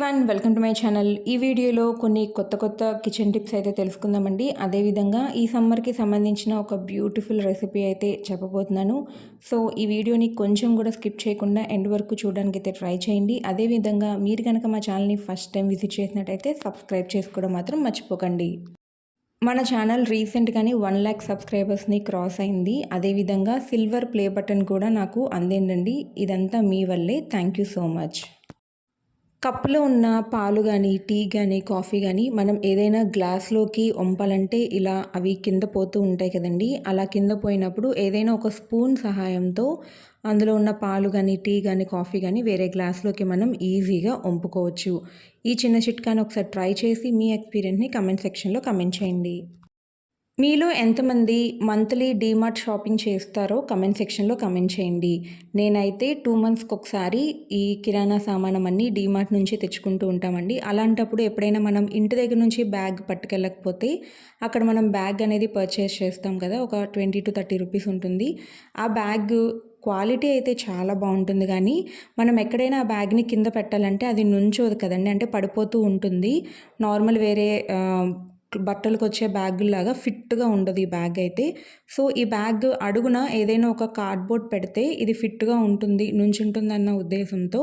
One welcome to my channel ఈ వీడియోలో కొన్ని కొత్త కొత్త కిచెన్ టిప్స్ అయితే తెలుసుకుందామండి. అదేవిధంగా ఈ సమ్మర్కి సంబంధించిన ఒక బ్యూటిఫుల్ రెసిపీ అయితే చెప్పబోతున్నాను. సో ఈ వీడియోని కొంచెం కూడా స్కిప్ చేయకుండా ఎండ్ వరకు చూడడానికి అయితే ట్రై చేయండి. అదేవిధంగా మీరు కనుక మా ఛానల్ని ఫస్ట్ టైం విజిట్ చేసినట్టయితే సబ్స్క్రైబ్ చేసుకోవడం మాత్రం మర్చిపోకండి. మన ఛానల్ రీసెంట్గానే వన్ ల్యాక్ సబ్స్క్రైబర్స్ని క్రాస్ అయింది. అదేవిధంగా సిల్వర్ ప్లే బటన్ కూడా నాకు అందిండండి ఇదంతా మీ వల్లే. థ్యాంక్ యూ సో మచ్ కప్పులో ఉన్న పాలు కానీ టీ కానీ కాఫీ కానీ మనం ఏదైనా గ్లాస్లోకి వంపాలంటే ఇలా అవి కింద పోతూ ఉంటాయి కదండి. అలా కింద పోయినప్పుడు ఏదైనా ఒక స్పూన్ సహాయంతో అందులో ఉన్న పాలు కానీ టీ కానీ కాఫీ కానీ వేరే గ్లాస్లోకి మనం ఈజీగా వంపుకోవచ్చు. ఈ చిన్న చిట్కాని ఒకసారి ట్రై చేసి మీ ఎక్స్పీరియన్స్ని కమెంట్ సెక్షన్లో కమెంట్ చేయండి. మీలో ఎంతమంది మంత్లీ డీమార్ట్ షాపింగ్ చేస్తారో కమెంట్ సెక్షన్లో కమెంట్ చేయండి. నేనైతే టూ మంత్స్కి ఒకసారి ఈ కిరాణా సామానం అన్నీ డీమార్ట్ నుంచి తెచ్చుకుంటూ ఉంటామండి. అలాంటప్పుడు ఎప్పుడైనా మనం ఇంటి దగ్గర నుంచి బ్యాగ్ పట్టుకెళ్ళకపోతే అక్కడ మనం బ్యాగ్ అనేది పర్చేస్ చేస్తాం కదా ఒక ట్వంటీ టు థర్టీ రూపీస్ ఉంటుంది. ఆ బ్యాగ్ క్వాలిటీ అయితే చాలా బాగుంటుంది కానీ మనం ఎక్కడైనా ఆ బ్యాగ్ని కింద పెట్టాలంటే అది నుంచోదు కదండి. అంటే పడిపోతూ ఉంటుంది. నార్మల్ వేరే బట్టలకు వచ్చే బ్యాగులాగా ఫిట్గా ఉండదు ఈ బ్యాగ్ అయితే సో ఈ బ్యాగ్ అడుగున ఏదైనా ఒక కార్డ్బోర్డ్ పెడితే ఇది ఫిట్గా ఉంటుంది నుంచుంటుందన్న ఉద్దేశంతో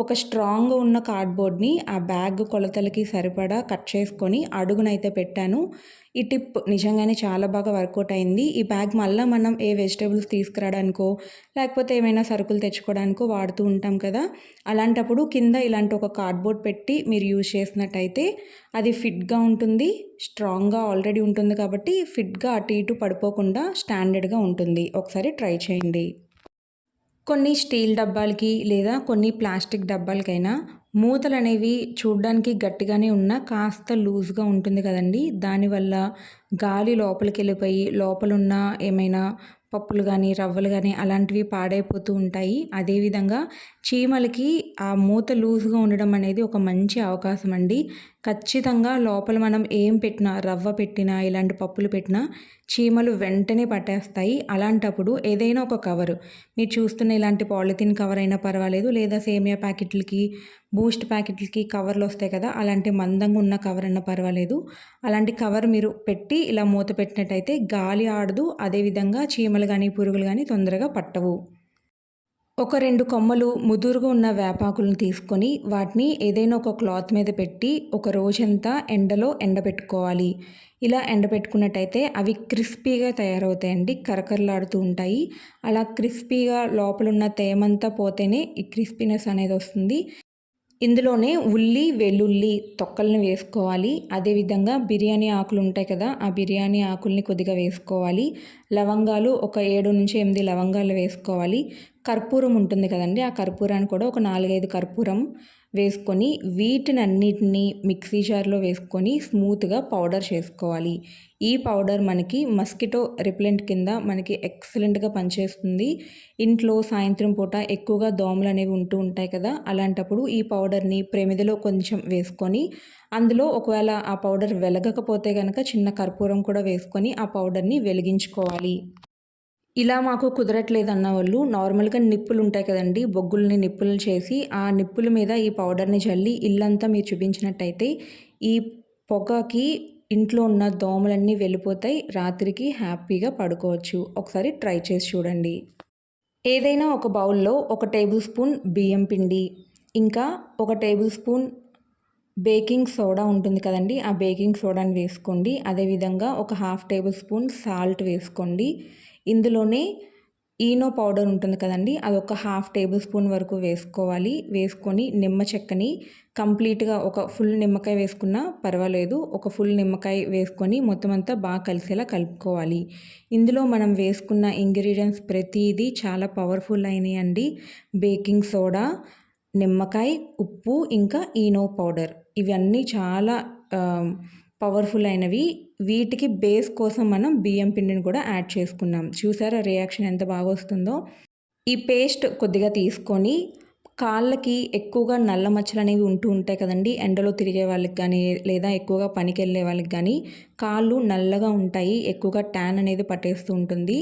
ఒక స్ట్రాంగ్గా ఉన్న కార్డ్బోర్డ్ని ఆ బ్యాగ్ కొలతలకి సరిపడా కట్ చేసుకొని అడుగునైతే పెట్టాను. ఈ టిప్ నిజంగానే చాలా బాగా వర్కౌట్ అయింది. ఈ బ్యాగ్ మళ్ళీ మనం ఏ వెజిటేబుల్స్ తీసుకురావడానికో లేకపోతే ఏమైనా సరుకులు తెచ్చుకోవడానికో వాడుతూ ఉంటాం కదా! అలాంటప్పుడు కింద ఇలాంటి ఒక కార్డ్బోర్డ్ పెట్టి మీరు యూజ్ చేసినట్టయితే అది ఫిట్గా ఉంటుంది. స్ట్రాంగ్గా ఆల్రెడీ ఉంటుంది కాబట్టి ఫిట్గా అటు ఇటు పడిపోకుండా స్టాండర్డ్గా ఉంటుంది. ఒకసారి ట్రై చేయండి. కొన్ని స్టీల్ డబ్బాలకి లేదా కొన్ని ప్లాస్టిక్ డబ్బాలకైనా మూతలు అనేవి చూడ్డానికి గట్టిగానే ఉన్నా కాస్త లూజ్గా ఉంటుంది కదండి. దానివల్ల గాలి లోపలికి వెళ్ళిపోయి లోపలున్న ఏమైనా పప్పులు కానీ రవ్వలు కానీ అలాంటివి పాడైపోతూ ఉంటాయి. అదేవిధంగా చీమలకి ఆ మూత లూజ్గా ఉండడం అనేది ఒక మంచి అవకాశం అండి. ఖచ్చితంగా లోపల మనం ఏం పెట్టినా రవ్వ పెట్టినా ఇలాంటి పప్పులు పెట్టినా చీమలు వెంటనే పట్టేస్తాయి. అలాంటప్పుడు ఏదైనా ఒక కవరు. మీరు చూస్తున్న ఇలాంటి పాలిథిన్ కవర్ అయినా పర్వాలేదు. లేదా సేమియా ప్యాకెట్లకి బూస్ట్ ప్యాకెట్లకి కవర్లు వస్తాయి కదా అలాంటి మందంగా ఉన్న కవర్ అన్న పర్వాలేదు. అలాంటి కవర్ మీరు పెట్టి ఇలా మూత పెట్టినట్టయితే గాలి ఆడదు అదేవిధంగా చీమలు కానీ పురుగులు కానీ తొందరగా పట్టవు. ఒక రెండు కొమ్మలు ముదురుగా ఉన్న వేపాకులను తీసుకొని వాటిని ఏదైనా ఒక క్లాత్ మీద పెట్టి ఒక రోజంతా ఎండలో ఎండబెట్టుకోవాలి. ఇలా ఎండబెట్టుకున్నట్టయితే అవి క్రిస్పీగా తయారవుతాయండి కరకరలాడుతూ ఉంటాయి. అలా క్రిస్పీగా లోపల ఉన్న తేమంతా పోతేనే ఈ క్రిస్పీనెస్ అనేది వస్తుంది. ఇందులోనే ఉల్లి వెల్లుల్లి తొక్కల్ని వేసుకోవాలి. అదేవిధంగా బిర్యానీ ఆకులు ఉంటాయి కదా ఆ బిర్యానీ ఆకుల్ని కొద్దిగా వేసుకోవాలి. లవంగాలు ఒక ఏడు నుంచి ఎనిమిది లవంగాలు వేసుకోవాలి. కర్పూరం ఉంటుంది కదండి ఆ కర్పూరాన్ని కూడా ఒక నాలుగైదు కర్పూరం వేసుకొని వీటిని అన్నిటినీ మిక్సీ జార్లో వేసుకొని స్మూత్గా పౌడర్ చేసుకోవాలి. ఈ పౌడర్ మనకి మస్కిటో రిప్లెంట్ కింద మనకి ఎక్సలెంట్గా పనిచేస్తుంది. ఇంట్లో సాయంత్రం పూట ఎక్కువగా దోమలు అనేవి ఉంటూ ఉంటాయి కదా అలాంటప్పుడు ఈ పౌడర్ని ప్రమిదిలో కొంచెం వేసుకొని అందులో ఒకవేళ ఆ పౌడర్ వెలగకపోతే కనుక చిన్న కర్పూరం కూడా వేసుకొని ఆ పౌడర్ని వెలిగించుకోవాలి. ఇలా మాకు కుదరట్లేదన్న వాళ్ళు నార్మల్గా నిప్పులు ఉంటాయి కదండి బొగ్గుల్ని నిప్పులు చేసి ఆ నిప్పుల మీద ఈ పౌడర్ని చల్లి ఇల్లంతా మీరు చూపించినట్టయితే ఈ పొగకి ఇంట్లో ఉన్న దోమలన్నీ వెళ్ళిపోతాయి రాత్రికి హ్యాపీగా పడుకోవచ్చు. ఒకసారి ట్రై చేసి చూడండి. ఏదైనా ఒక బౌల్లో ఒక టేబుల్ స్పూన్ బియ్యం పిండి ఇంకా ఒక టేబుల్ స్పూన్ బేకింగ్ సోడా ఉంటుంది కదండి ఆ బేకింగ్ సోడాని వేసుకోండి. అదేవిధంగా ఒక హాఫ్ టేబుల్ స్పూన్ సాల్ట్ వేసుకోండి. ఇందులోనే ఈనో పౌడర్ ఉంటుంది కదండి అది ఒక హాఫ్ టేబుల్ స్పూన్ వరకు వేసుకోవాలి. వేసుకొని నిమ్మ చెక్కని కంప్లీట్గా ఒక ఫుల్ నిమ్మకాయ వేసుకున్నా పర్వాలేదు ఒక ఫుల్ నిమ్మకాయ వేసుకొని మొత్తం అంతా బాగా కలిసేలా కలుపుకోవాలి. ఇందులో మనం వేసుకున్న ఇంగ్రీడియంట్స్ ప్రతిదీ చాలా పవర్ఫుల్ అయినాయండి. బేకింగ్ సోడా నిమ్మకాయ ఉప్పు ఇంకా ఈనో పౌడర్. ఇవన్నీ చాలా పవర్ఫుల్ అయినవి. వీటికి బేస్ కోసం మనం బియ్యం పిండిని కూడా యాడ్ చేసుకున్నాం. చూసారా రియాక్షన్ ఎంత బాగా వస్తుందో? ఈ పేస్ట్ కొద్దిగా తీసుకొని కాళ్ళకి ఎక్కువగా నల్ల మచ్చలు అనేవి ఉంటూ ఉంటాయి కదండి. ఎండలో తిరిగే వాళ్ళకి కానీ లేదా ఎక్కువగా పనికి వెళ్ళే వాళ్ళకి కానీ కాళ్ళు నల్లగా ఉంటాయి. ఎక్కువగా ట్యాన్ అనేది పట్టేస్తూ ఉంటుంది.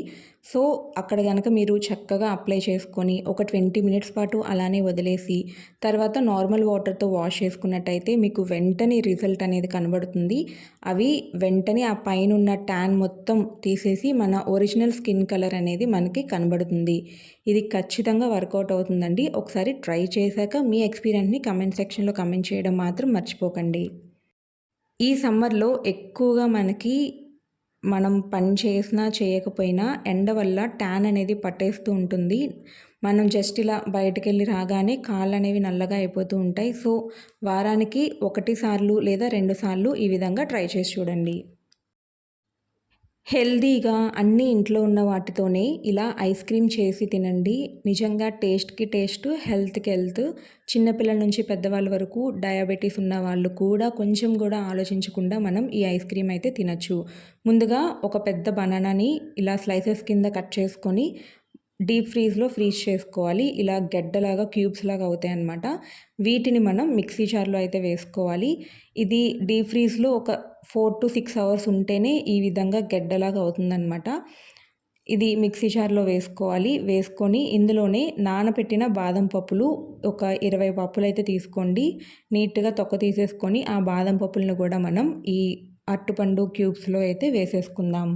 సో అక్కడ కనుక మీరు చక్కగా అప్లై చేసుకొని ఒక ట్వంటీ మినిట్స్ పాటు అలానే వదిలేసి తర్వాత నార్మల్ వాటర్తో వాష్ చేసుకున్నట్టయితే మీకు వెంటనే రిజల్ట్ అనేది కనబడుతుంది. అవి వెంటనే ఆ పైన ఉన్న ట్యాన్ మొత్తం తీసేసి మన ఒరిజినల్ స్కిన్ కలర్ అనేది మనకి కనబడుతుంది. ఇది ఖచ్చితంగా వర్కౌట్ అవుతుందండి. ఒకసారి ట్రై చేశాక మీ ఎక్స్పీరియన్స్ని కమెంట్ సెక్షన్లో కమెంట్ చేయడం మాత్రం మర్చిపోకండి. ఈ సమ్మర్లో ఎక్కువగా మనకి మనం పని చేసినా చేయకపోయినా ఎండ వల్ల ట్యాన్ అనేది పట్టేస్తూ ఉంటుంది. మనం జస్ట్ ఇలా బయటకు వెళ్ళి రాగానే కాళ్ళు అనేవి నల్లగా అయిపోతూ ఉంటాయి. సో వారానికి ఒకటి సార్లు లేదా రెండు సార్లు ఈ విధంగా ట్రై చేసి చూడండి. హెల్దీగా అన్ని ఇంట్లో ఉన్న వాటితోనే ఇలా ఐస్ క్రీమ్ చేసి తినండి. నిజంగా టేస్ట్కి టేస్ట్ హెల్త్కి హెల్త్. చిన్నపిల్లల నుంచి పెద్దవాళ్ళ వరకు డయాబెటీస్ ఉన్న వాళ్ళు కూడా కొంచెం కూడా ఆలోచించకుండా మనం ఈ ఐస్ క్రీమ్ అయితే తినచ్చు. ముందుగా ఒక పెద్ద బనానాని ఇలా స్లైసెస్ కింద కట్ చేసుకొని డీప్ ఫ్రీజ్లో ఫ్రీజ్ చేసుకోవాలి. ఇలా గడ్డలాగా క్యూబ్స్ లాగా అవుతాయి అన్నమాట. వీటిని మనం మిక్సీ జార్లో అయితే వేసుకోవాలి. ఇది డీప్ ఫ్రీజ్లో ఒక ఫోర్ టు సిక్స్ అవర్స్ ఉంటేనే ఈ విధంగా గడ్డలాగా అవుతుందన్నమాట. ఇది మిక్సీ జార్లో వేసుకోవాలి. వేసుకొని ఇందులోనే నానబెట్టిన బాదం పప్పులు ఒక ఇరవై పప్పులు అయితే తీసుకోండి. నీట్గా తొక్క తీసేసుకొని ఆ బాదం పప్పులను కూడా మనం ఈ అట్టుపండు క్యూబ్స్లో అయితే వేసేసుకుందాం.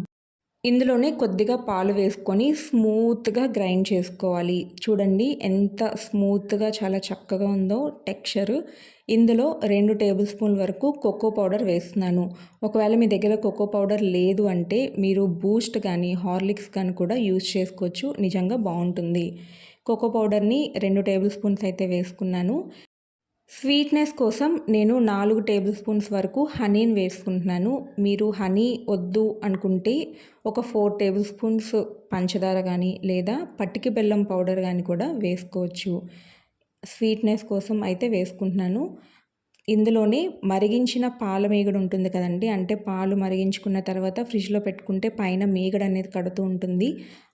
ఇందులోనే కొద్దిగా పాలు వేసుకొని స్మూత్గా గ్రైండ్ చేసుకోవాలి. చూడండి ఎంత స్మూత్గా చాలా చక్కగా ఉందో టెక్స్చర్. ఇందులో రెండు టేబుల్ స్పూన్ వరకు కోకో పౌడర్ వేస్తున్నాను. ఒకవేళ మీ దగ్గర కోకో పౌడర్ లేదు అంటే మీరు బూస్ట్ కానీ హార్లిక్స్ కానీ కూడా యూజ్ చేసుకోవచ్చు. నిజంగా బాగుంటుంది. కోకో పౌడర్ని రెండు టేబుల్ స్పూన్స్ అయితే వేసుకున్నాను. స్వీట్నెస్ కోసం నేను నాలుగు టేబుల్ స్పూన్స్ వరకు హనీని వేసుకుంటున్నాను. మీరు హనీ వద్దు అనుకుంటే ఒక ఫోర్ టేబుల్ స్పూన్స్ పంచదార కానీ లేదా పట్టికి బెల్లం పౌడర్ కానీ కూడా వేసుకోవచ్చు. స్వీట్నెస్ కోసం అయితే వేసుకుంటున్నాను. ఇందులోనే మరిగించిన పాల మీగడ ఉంటుంది కదండి. అంటే పాలు మరిగించుకున్న తర్వాత ఫ్రిడ్జ్లో పెట్టుకుంటే పైన మీగడ అనేది కడుతూ ఉంటుంది.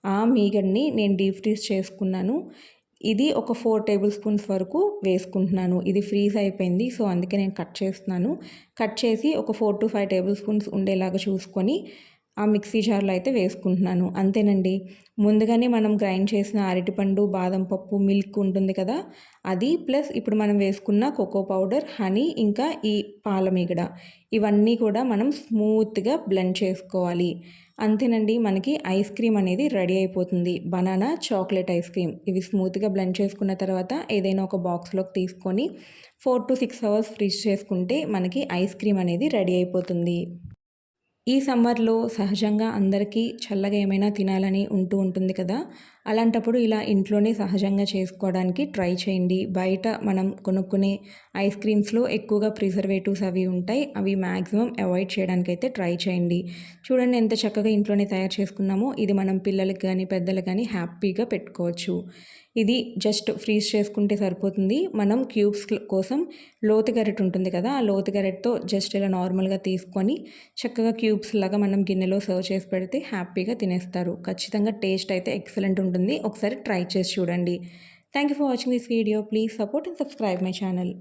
ఆ మీగడని నేను డీప్ ఫ్రీజ్ చేసుకున్నాను. ఇది ఒక ఫోర్ టేబుల్ స్పూన్స్ వరకు వేసుకుంటున్నాను. ఇది ఫ్రీజ్ అయిపోయింది సో అందుకే నేను కట్ చేస్తున్నాను. కట్ చేసి ఒక four to five tablespoons ఉండేలాగా చూసుకొని ఆ మిక్సీ జార్లో అయితే వేసుకుంటున్నాను. అంతేనండి. ముందుగానే మనం గ్రైండ్ చేసిన అరటిపండు బాదం పప్పు మిల్క్ ఉంటుంది కదా అది ప్లస్ ఇప్పుడు మనం వేసుకున్న కోకో పౌడర్ హనీ ఇంకా ఈ పాల మీగడ ఇవన్నీ కూడా మనం స్మూత్గా బ్లెండ్ చేసుకోవాలి. అంతేనండి మనకి ఐస్ క్రీమ్ అనేది రెడీ అయిపోతుంది. Banana chocolate ice cream. ఇవి స్మూత్గా బ్లెండ్ చేసుకున్న తర్వాత ఏదైనా ఒక బాక్స్లోకి తీసుకొని four to six hours fridge చేసుకుంటే మనకి ఐస్ క్రీమ్ అనేది రెడీ అయిపోతుంది. ఈ సమ్మర్లో సహజంగా అందరికీ చల్లగా ఏమైనా తినాలని ఉంటూ ఉంటుంది కదా? అలాంటప్పుడు ఇలా ఇంట్లోనే సహజంగా చేసుకోవడానికి ట్రై చేయండి. బయట మనం కొనుక్కునే ఐస్ క్రీమ్స్లో ఎక్కువగా ప్రిజర్వేటివ్స్ అవి ఉంటాయి. అవి మ్యాక్సిమం అవాయిడ్ చేయడానికి అయితే ట్రై చేయండి. చూడండి ఎంత చక్కగా ఇంట్లోనే తయారు చేసుకున్నామో. ఇది మనం పిల్లలకి కానీ పెద్దలకు కానీ హ్యాపీగా పెట్టుకోవచ్చు. ఇది జస్ట్ ఫ్రీజ్ చేసుకుంటే సరిపోతుంది. మనం క్యూబ్స్ కోసం లోతు గరెట్ ఉంటుంది కదా ఆ లోతు గరెట్తో జస్ట్ ఇలా నార్మల్గా తీసుకొని చక్కగా క్యూబ్స్ లాగా మనం గిన్నెలో సర్వ్ చేసి పెడితే హ్యాపీగా తినేస్తారు. ఖచ్చితంగా టేస్ట్ అయితే ఎక్సలెంట్ ఉంటుంది. ఒకసారి ట్రై చేసి చూడండి. Thank you for watching this video please support and subscribe my channel